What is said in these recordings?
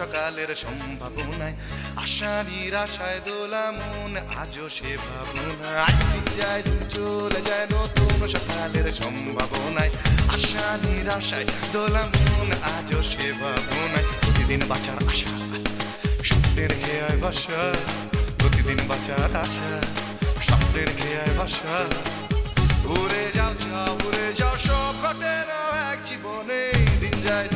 সকালের সম্ভাবনায়। আশা নিরাশায় দোলা মন, আজও সে ভাবনায়। যায় চলে যায় নতুন সকালের সম্ভাবনায়। আশা নিরাশায় দোলা মন, আজও সে ভাবনায়। প্রতিদিন বাঁচার আশা, স্বপ্নের হেয়ায় বাসা। প্রতিদিন বাঁচার আশা, স্বপ্নের হেয়ায় বাসা। উড়ে যাও যাও, উড়ে যাও সব ঘটে এক জীবনে। দিন যায়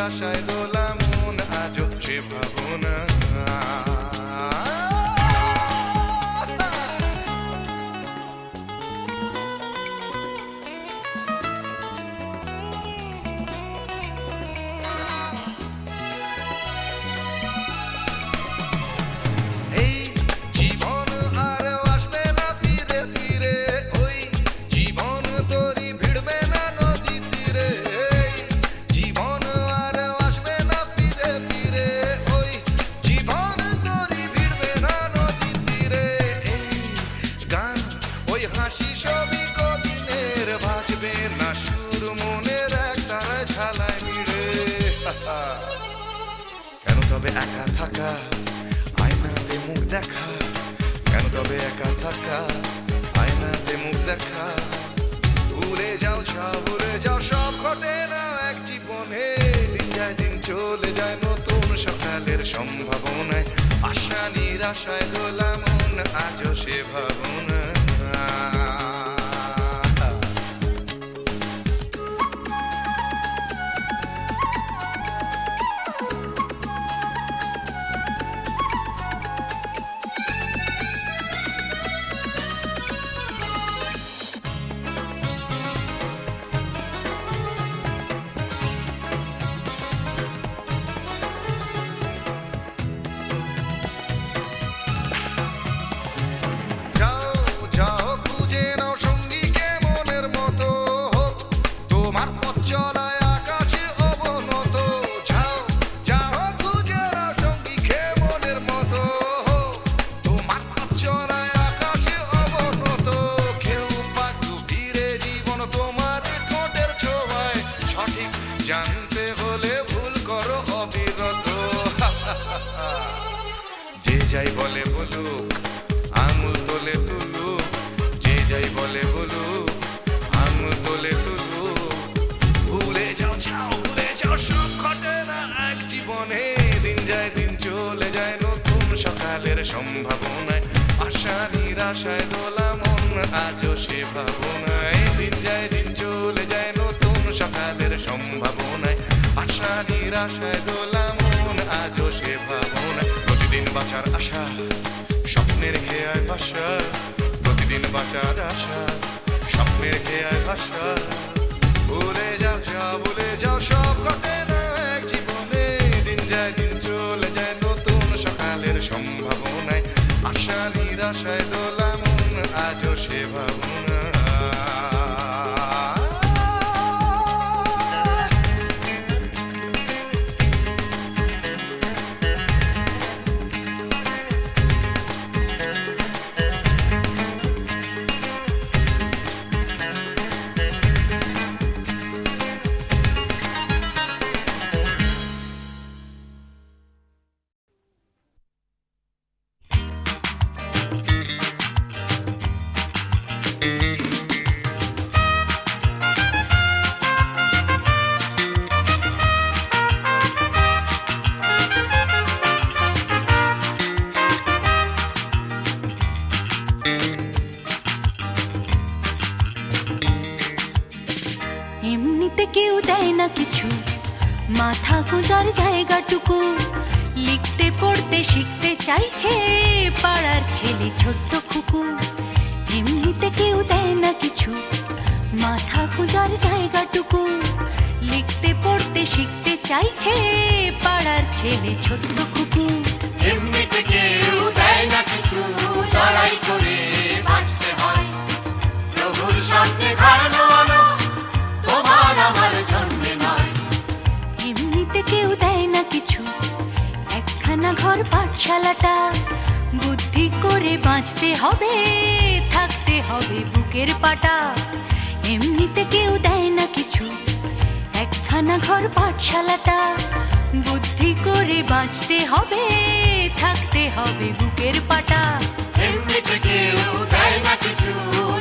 আশা নিরাশায় দোলা মন আজও সে ভাবনা থাকা, আয়নাতে মুখ দেখা, কেন তবে একা থাকা? আয়নাতে মুখ দেখা। ঘুরে যাও উড়ে যাও সব, ঘটে না এক জীবনে। দিন যায় দিন চলে যায় নতুন সকালের সম্ভাবনায়। আশা নিরাশায় গোলাম আজও সে ভাবনা নিরাশায় দোলা মন, আজও সে ভাবনায় দিন যায় দিন চলে যায় নতুন সকালের সম্ভাবনায়। আশা নিরাশায় মন, আজও সে প্রতিদিন বাঁচার আশা, স্বপ্নের খেয়ায় ভাষা। প্রতিদিন বাঁচার আশা, স্বপ্নের খেয়ায় ভাষা। ভুলে যাও যাও ভুলে যাও সব দিন দিন চলে যায় নতুন সকালের আশা নিরাশায় পাড়ার ছেলে ছোট্ট কুকু এমনিতে কেউ দেয় না কিছু মাথা খোঁজার জায়গাটুকু। লিখতে পড়তে শিখতে চাইছে পাড়ার ছেলে ছোট্ট কুকু এমনিতে কেউ দেয় না কিছু লড়াই করে বাঁচতে হয়। প্রভুর সামনে আলো তোমার আমার জন্মে নয়। এমনিতে কেউ দেয় না কিছু একখানা ঘর পাঠশালাটা। বুদ্ধি করে বাঁচতে হবে, থাকতে হবে বুকের পাটা। এমনিতে কেউ দেয় না কিছু, একখানা ঘর, পাঠশালাটা। বুদ্ধি করে বাঁচতে হবে, থাকতে হবে বুকের পাটা। এমনিতে কেউ দেয় না কিছু,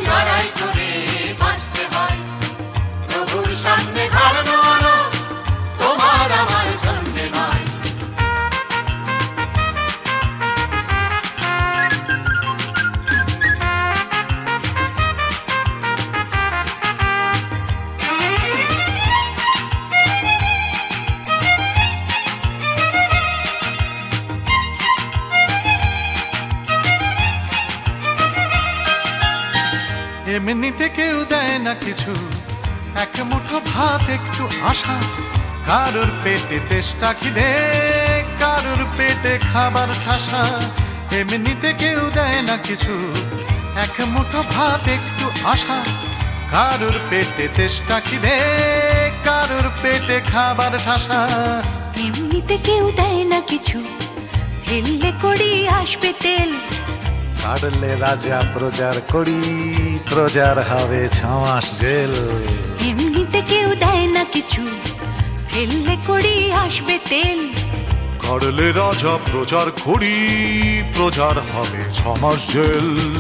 লড়াই আশা কারোর পেটে তেষ্টা খিদে কারোর পেটে খাবার ঠাসা। এমনিতে কেউ দেয় না কিছু এক মুঠো ভাত একটু আশা। কারোর পেটে তেষ্টা খিদে কারোর পেটে খাবার ঠাসা। এমনিতে কেউ দেয় না কিছু ফেললে করি আসবে তেল। কাটলে রাজা প্রজার করি প্রজার হবে ছমাস জেল। এমনিতে কেউ দেয় না কিছু। ফেললে করি, আসবে তেল। করলে রাজা প্রচার করি প্রচার হবে ছমাস জেল।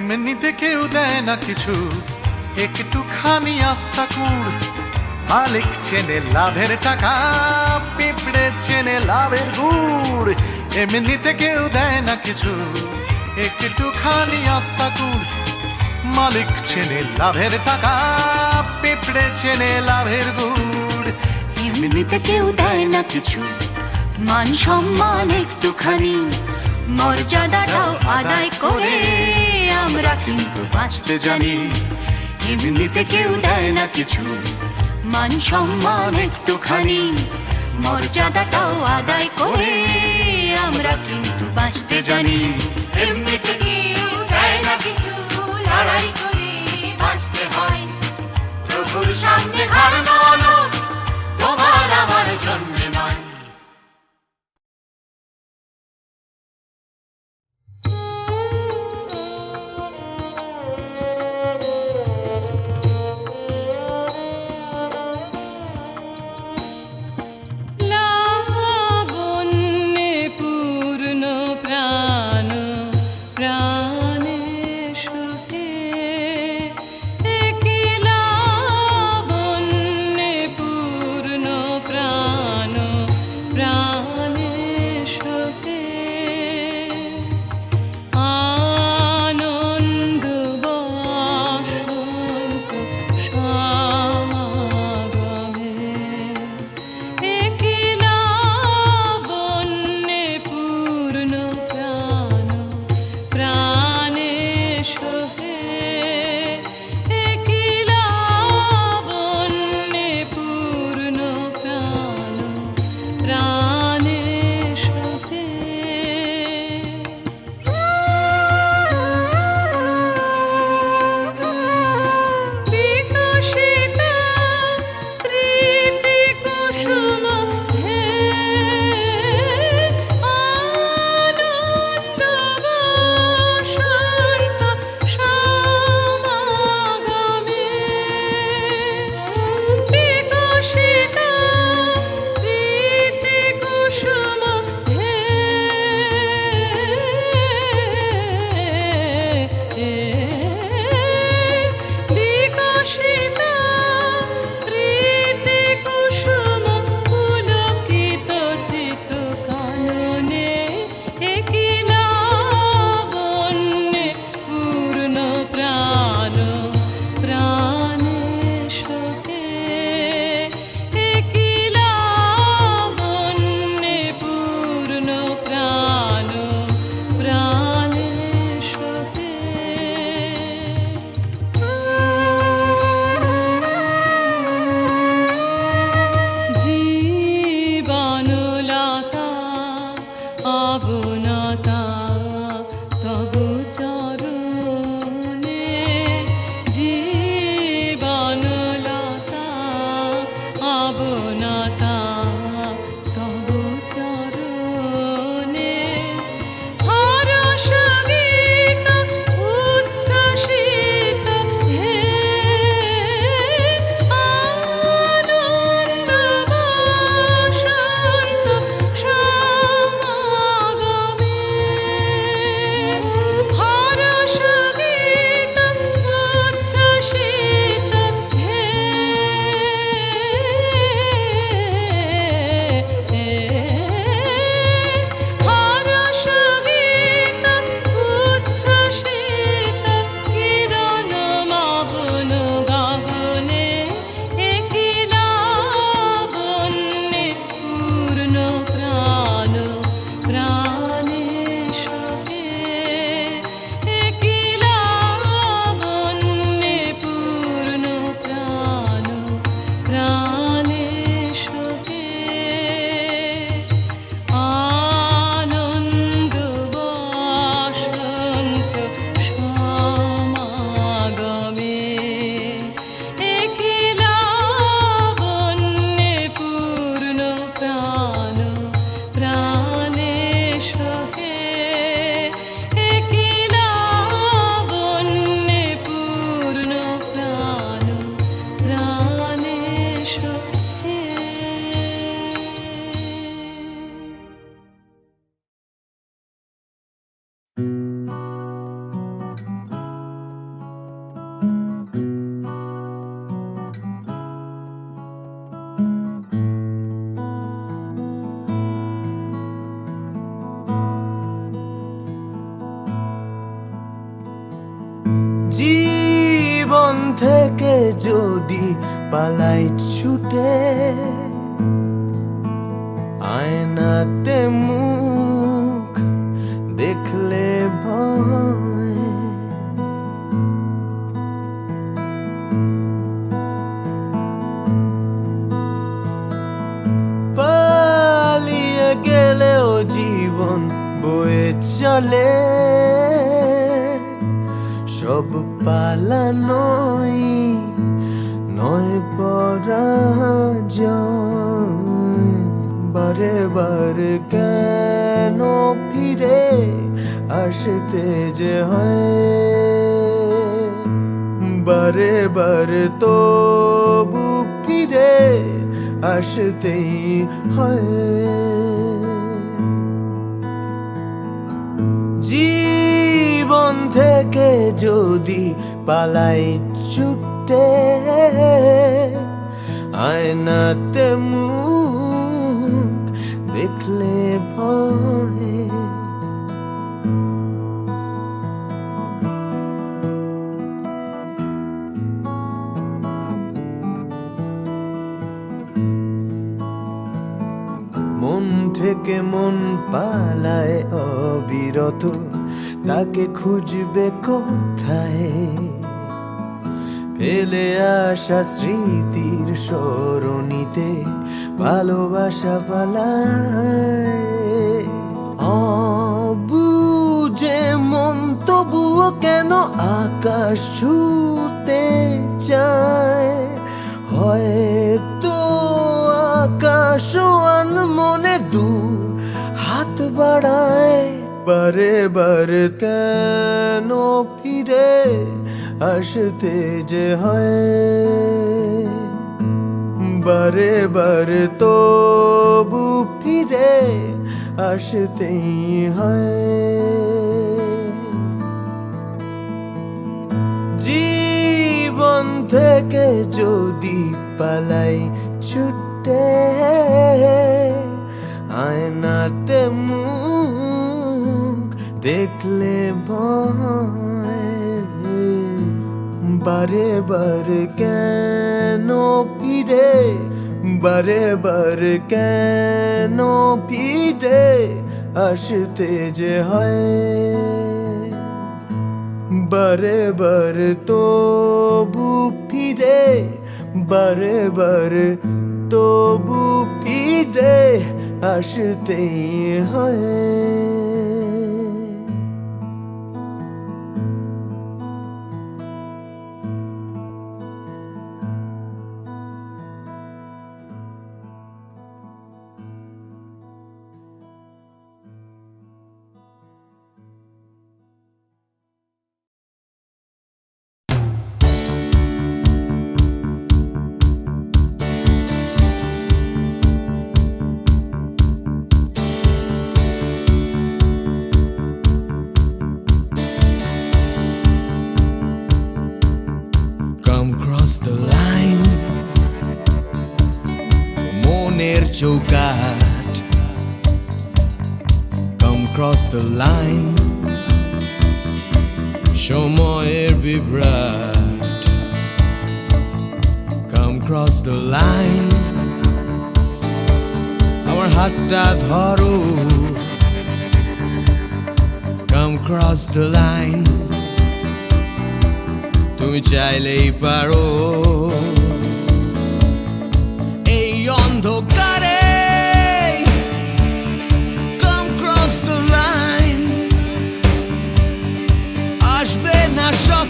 এমনিতে কেউ দেয় না কিছু। একটুখানি আস্থা কুড়, মালিক চেনে লাভের টাকা, পিঁপড়ে চেনে লাভের গুড় এমনিতে কেউ দেয় না কিছু। একটু একটুখানি আস্থা কুড়, মালিক চেনে লাভের টাকা, পিঁপড়ে চেনে লাভের গুড়। এমনিতে কেউ দেয় না কিছু। মান সম্মান একটুখানি, মর্যাদাটাও আদায় করে। আমরা কিন্তু বাঁচতে জানি। এমনিতে কেউ দেয় না কিছু। মান সম্মান একটুখানি, মর্যাদাটাও আদায় করে আমরা কিন্তু বাঁচতে জানি। এমনিতে কেউ দেয় না কিছু, লড়াই করে বাঁচতে হয়। প্রভুর সামনে দাঁড়ানো পাবো না তা যদি পালাই ছুটে আয়নাতে মুখ দেখলে ভয়। পালিয়ে গেলেও জীবন বয়ে চলে। সব পালানোই নয় পরাজয় বারে বারে কেন ফিরে আসতে যে হয়? বারে বারে তবু ফিরে আসতেই হয়। জীবন থেকে যদি পালাই ছুটে আয়নাতে মুখ দেখলে ভয় মন থেকে মন পালায় অবিরত তাকে খুঁজবে কোথায়? ফেলে আসা স্মৃতির সরণিতে ভালোবাসা পালায়। অবুঝে মন, তবুও কেন আকাশ ছুতে চায়? হয়তো আকাশ মনে দু হাত বাড়ায়। বারে বারে কেন ফিরে আসতে যে হয়, বারে বারে তবু ফিরে আসতেই হয়। জীবন থেকে যদি পালাই ছুটে, আয়নাতে মুখ দেখলে ভয় বারে বারে কেন ফিরে? বারে বারে কেন ফিরে? আসতে যে হয়। বারে বারে তবু ফিরে, বারে বারে তবু ফিরে, আসতেই হয়। মনের চৌকাট Come cross the line সময়ের বিভ্রাট Come cross the line আমার হাতটা ধরো Come cross the line তুমি চাইলেই পারো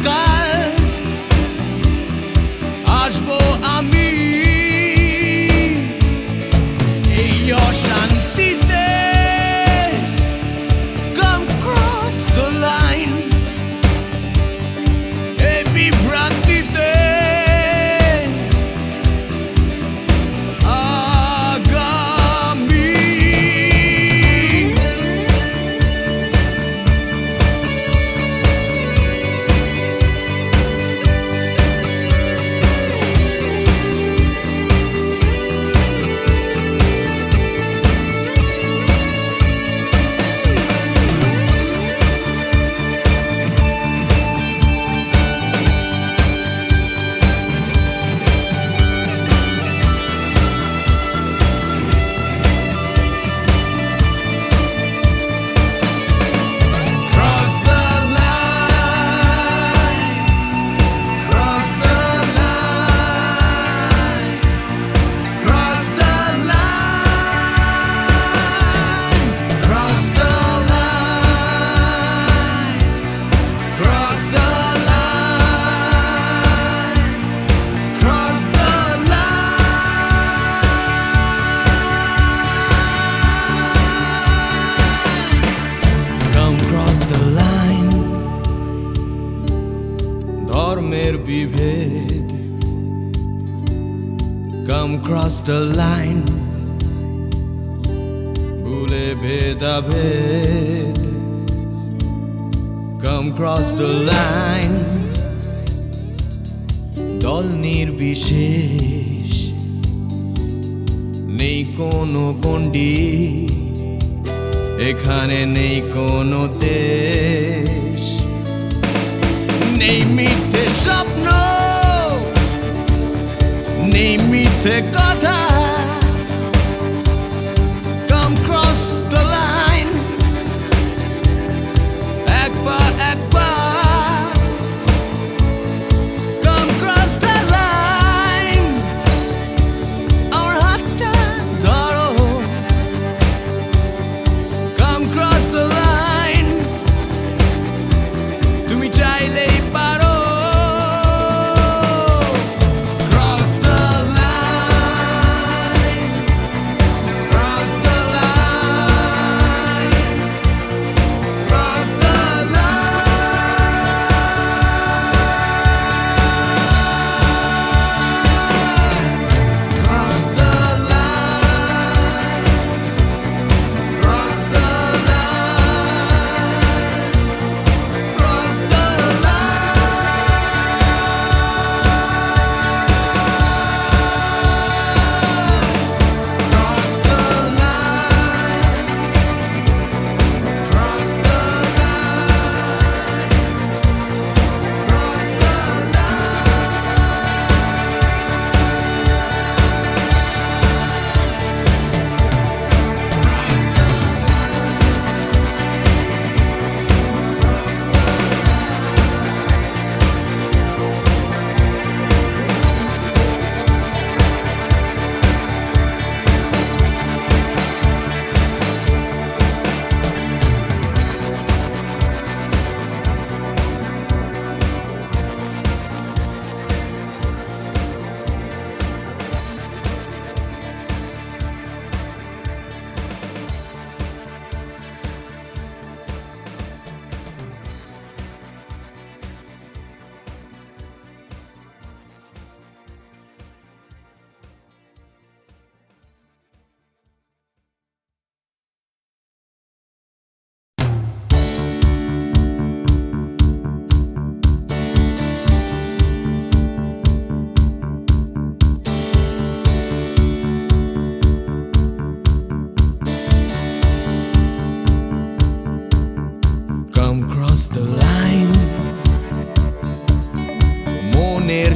সকাল আসব আমি এখানে নেই কোনো দেশ। নেই মিথ্যে স্বপ্ন নেই মিথ্যে কথা।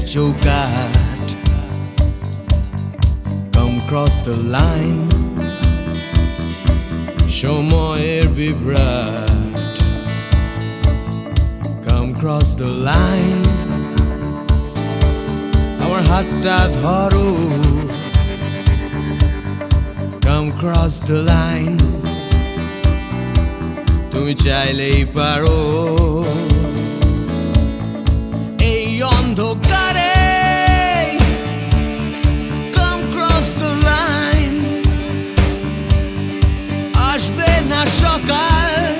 that you got Come cross the line, Show more সময়ের বিভ্রাট Come cross the line, Our heart that hard Come cross the line, তুমি চাইলেই পারো অন্ধকার সকাল।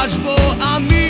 আসব আমি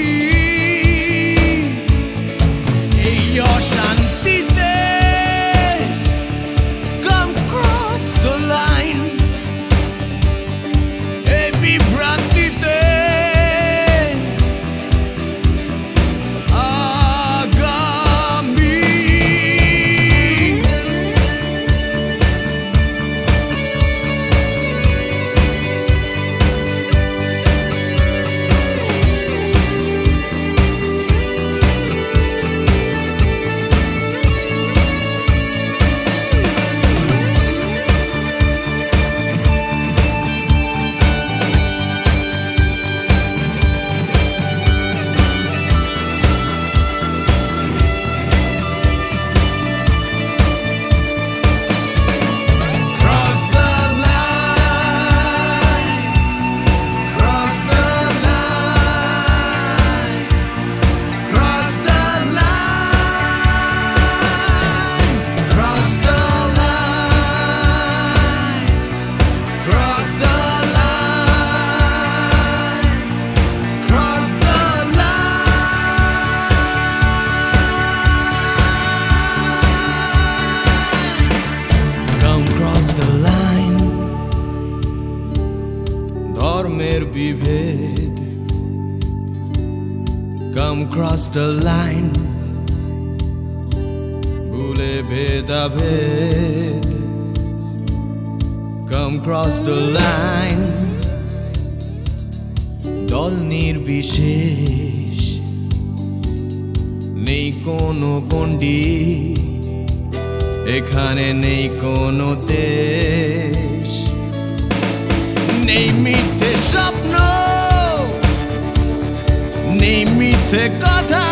come cross the line. দল নির্বিশেষ, নেই কোনো গণ্ডি, এখানে নেই কোনো দেশ। নেই মিথ্যে স্বপ্ন, নেই মিথ্যে কথা।